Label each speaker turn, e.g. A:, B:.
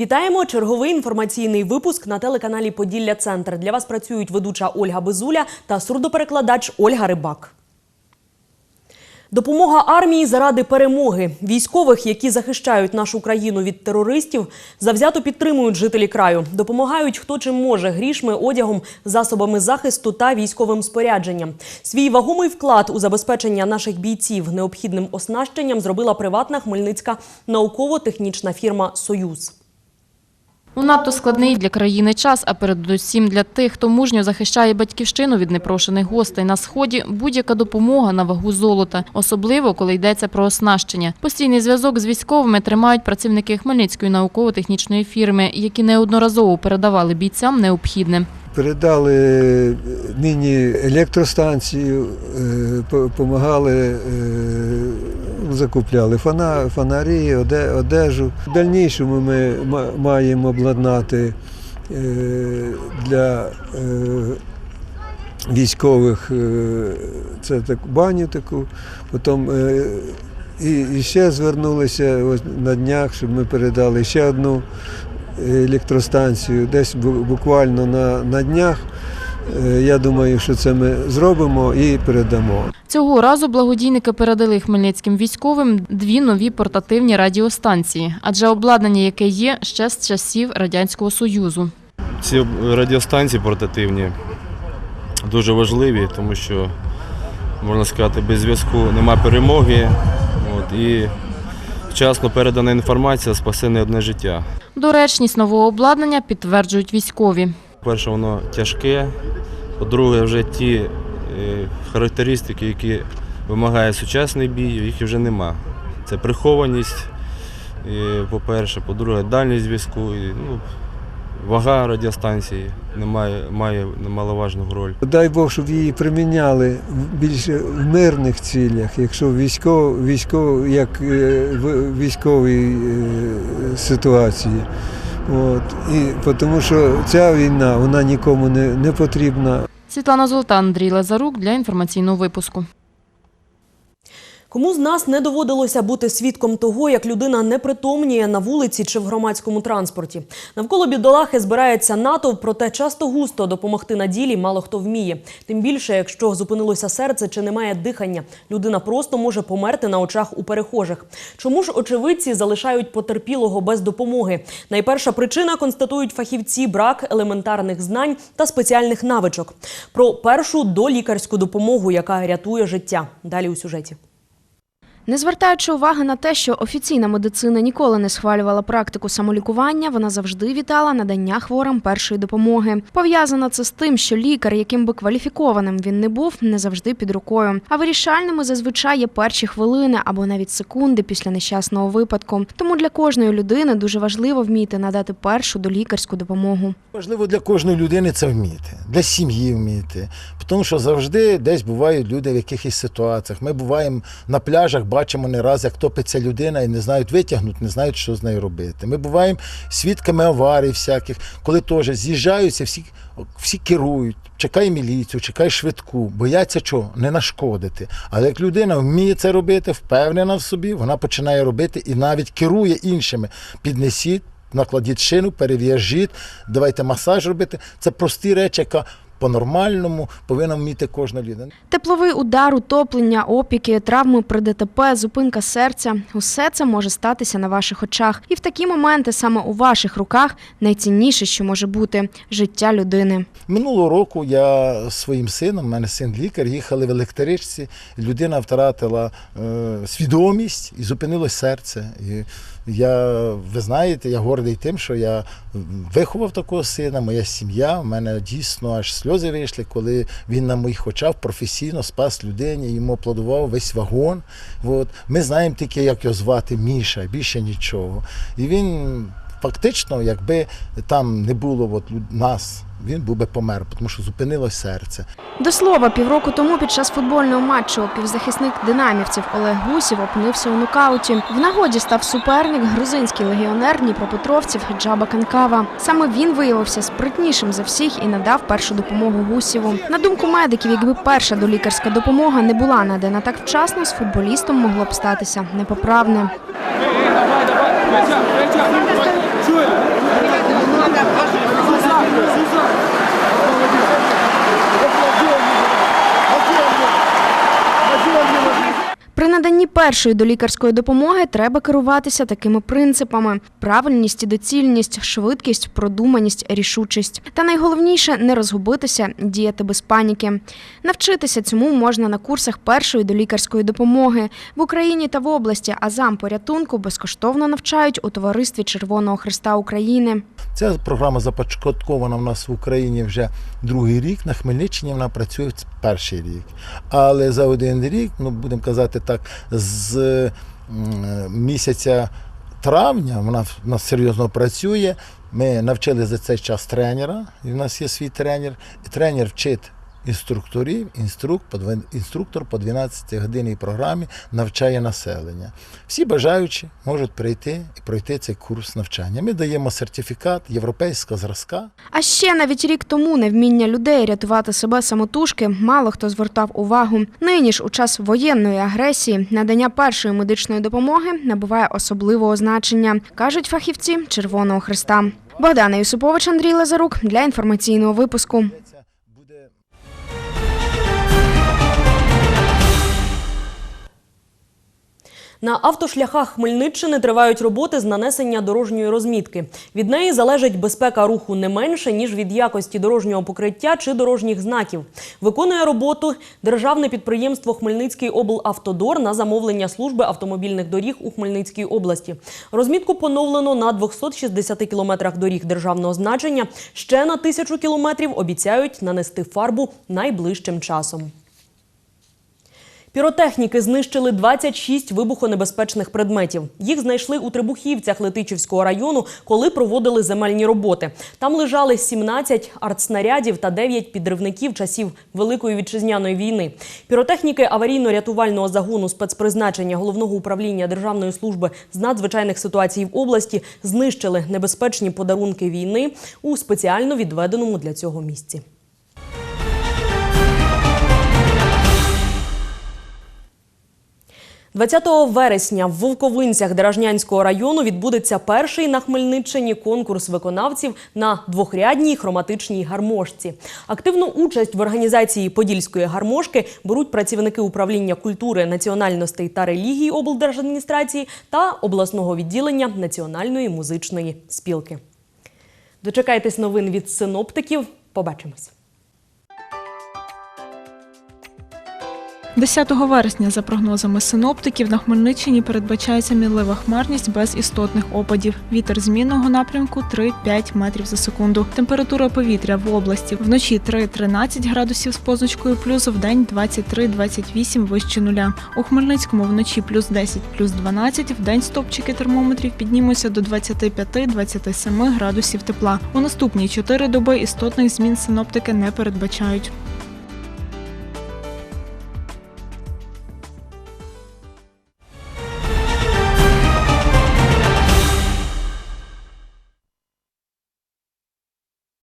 A: Вітаємо! Черговий інформаційний випуск на телеканалі Поділля Центр. Для вас працюють ведуча Ольга Безуля та сурдоперекладач Ольга Рибак. Допомога армії заради перемоги. Військових, які захищають нашу країну від терористів, завзято підтримують жителі краю. Допомагають хто чим може грішми, одягом, засобами захисту та військовим спорядженням. Свій вагомий вклад у забезпечення наших бійців необхідним оснащенням зробила приватна хмельницька науково-технічна фірма Союз.
B: У надто складний для країни час, а передусім для тих, хто мужньо захищає батьківщину від непрошених гостей на сході, будь-яка допомога на вагу золота, особливо коли йдеться про оснащення. Постійний зв'язок з військовими тримають працівники Хмельницької науково-технічної фірми, які неодноразово передавали бійцям необхідне.
C: Передали е, нині електростанцію, допомагали, закупляли фона, фонарі, одежу. В дальнішому ми маємо обладнати е, для е, військових е, це так, баню таку. Потім і, і ще звернулися ось на днях, щоб ми передали ще одну електростанцію. Десь буквально на, на днях. Е, Я думаю, що це ми зробимо і передамо.
B: Цього разу благодійники передали хмельницьким військовим дві нові портативні радіостанції, адже обладнання, яке є, ще з часів радянського союзу.
D: Ці радіостанції портативні дуже важливі, тому що, можна сказати, без зв'язку нема перемоги. От, і вчасно передана інформація спасе не одне життя.
B: Доречність нового обладнання підтверджують військові.
D: По-перше, воно тяжке. По-друге, вже ті е, характеристики, які вимагає сучасний бій, їх вже нема. Це прихованість, е, по-перше, по-друге, дальність зв'язку. Ну, вага радіостанції не має, має немаловажну роль.
C: Дай Бог, щоб її приміняли більше в мирних цілях, якщо військов, військов, як е, в військовій ситуації. От. І, тому що ця війна вона нікому не, не потрібна.
B: Світлана Золота, Андрій Лазарук для інформаційного випуску.
A: Кому з нас не доводилося бути свідком того, як людина не притомніє на вулиці чи в громадському транспорті? Навколо бідолахи збирається натовп, проте часто густо допомогти на ділі мало хто вміє. Тим більше, якщо зупинилося серце чи немає дихання, людина просто може померти на очах у перехожих. Чому ж очевидці залишають потерпілого без допомоги? Найперша причина констатують фахівці брак елементарних знань та спеціальних навичок. Про першу долікарську допомогу, яка рятує життя. Далі у сюжеті.
E: Не звертаючи уваги на те, що офіційна медицина ніколи не схвалювала практику самолікування, вона завжди вітала надання хворим першої допомоги. Пов'язано це з тим, що лікар, яким би кваліфікованим він не був, не завжди під рукою. А вирішальними зазвичай є перші хвилини або навіть секунди після нещасного випадку. Тому для кожної людини дуже важливо вміти надати першу долікарську допомогу.
F: Важливо для кожної людини це вміти, для сім'ї вміти. Тому що завжди десь бувають люди в якихось ситуаціях. Ми буваємо на пляжах, бачимо не раз, як топиться людина і не знають витягнути, не знають, що з нею робити. Ми буваємо свідками аварій всяких, коли теж з'їжджаються, всі, всі керують, чекай міліцію, чекай швидку, бояться чого? Не нашкодити. Але як людина вміє це робити, впевнена в собі, вона починає робити і навіть керує іншими. Піднесіть, накладіть шину, перев'яжіть, давайте масаж робити. Це прості речі, яка по-нормальному повинна вміти кожна людина.
E: Тепловий удар, утоплення, опіки, травми при ДТП, зупинка серця усе це може статися на ваших очах. І в такі моменти саме у ваших руках найцінніше, що може бути життя людини.
F: Минулого року я своїм сином, у мене син лікар, їхали в електричці. Людина втратила е, свідомість і зупинилось серце. І я, ви знаєте, я гордий тим, що я виховав такого сина, моя сім'я. У мене дійсно аж сльози вийшли, коли він на моїх очах професійно спас людині, йому аплодував весь вагон. От. Ми знаємо тільки, як його звати Міша, більше нічого. І він фактично, якби там не було от, нас, він був би помер, тому що зупинилось серце.
E: До слова, півроку тому під час футбольного матчу півзахисник динамівців Олег Гусів опинився у нокауті. В нагоді став суперник грузинський легіонер дніпропетровців Джаба Канкава. Саме він виявився спритнішим за всіх і надав першу допомогу Гусєву. На думку медиків, якби перша долікарська допомога не була надана так вчасно, з футболістом могло б статися непоправне. Першої до лікарської допомоги треба керуватися такими принципами: правильність доцільність, швидкість, продуманість, рішучість. Та найголовніше не розгубитися, діяти без паніки. Навчитися цьому можна на курсах першої до лікарської допомоги в Україні та в області. Азам порятунку безкоштовно навчають у товаристві Червоного Христа України.
F: Ця програма започаткована в нас в Україні вже другий рік. На Хмельниччині вона працює перший рік. Але за один рік, ну будемо казати так, з місяця травня вона в нас серйозно працює. Ми навчили за цей час тренера, і в нас є свій тренер. І тренер вчить інструкторів, інструктор по 12 годинній програмі навчає населення. Всі бажаючі можуть прийти і пройти цей курс навчання. Ми даємо сертифікат європейського зразка.
E: А ще навіть рік тому невміння людей рятувати себе самотужки мало хто звертав увагу. Нині ж у час воєнної агресії надання першої медичної допомоги набуває особливого значення, кажуть фахівці Червоного Христа. Богдана Юсупович, Андрій Лазарук для інформаційного випуску.
A: На автошляхах Хмельниччини тривають роботи з нанесення дорожньої розмітки. Від неї залежить безпека руху не менше ніж від якості дорожнього покриття чи дорожніх знаків. Виконує роботу державне підприємство Хмельницький облавтодор на замовлення служби автомобільних доріг у Хмельницькій області. Розмітку поновлено на 260 кілометрах доріг державного значення. Ще на тисячу кілометрів обіцяють нанести фарбу найближчим часом. Піротехніки знищили 26 вибухонебезпечних предметів. Їх знайшли у Трибухівцях Летичівського району, коли проводили земельні роботи. Там лежали 17 артснарядів та 9 підривників часів Великої вітчизняної війни. Піротехніки аварійно-рятувального загону спецпризначення головного управління Державної служби з надзвичайних ситуацій в області знищили небезпечні подарунки війни у спеціально відведеному для цього місці. – 20 вересня в Вовковинцях Деражнянського району відбудеться перший на Хмельниччині конкурс виконавців на двохрядній хроматичній гармошці. Активну участь в організації Подільської гармошки беруть працівники управління культури, національностей та релігій облдержадміністрації та обласного відділення Національної музичної спілки. Дочекайтесь новин від синоптиків. Побачимось.
G: 10 вересня, за прогнозами синоптиків, на Хмельниччині передбачається мінлива хмарність без істотних опадів. Вітер змінного напрямку 3-5 метрів за секунду. Температура повітря в області вночі 3-13 градусів з позначкою плюс, в день 23-28 вище нуля. У Хмельницькому вночі плюс 10, плюс 12, в день стопчики термометрів піднімуться до 25-27 градусів тепла. У наступні 4 доби істотних змін синоптики не передбачають.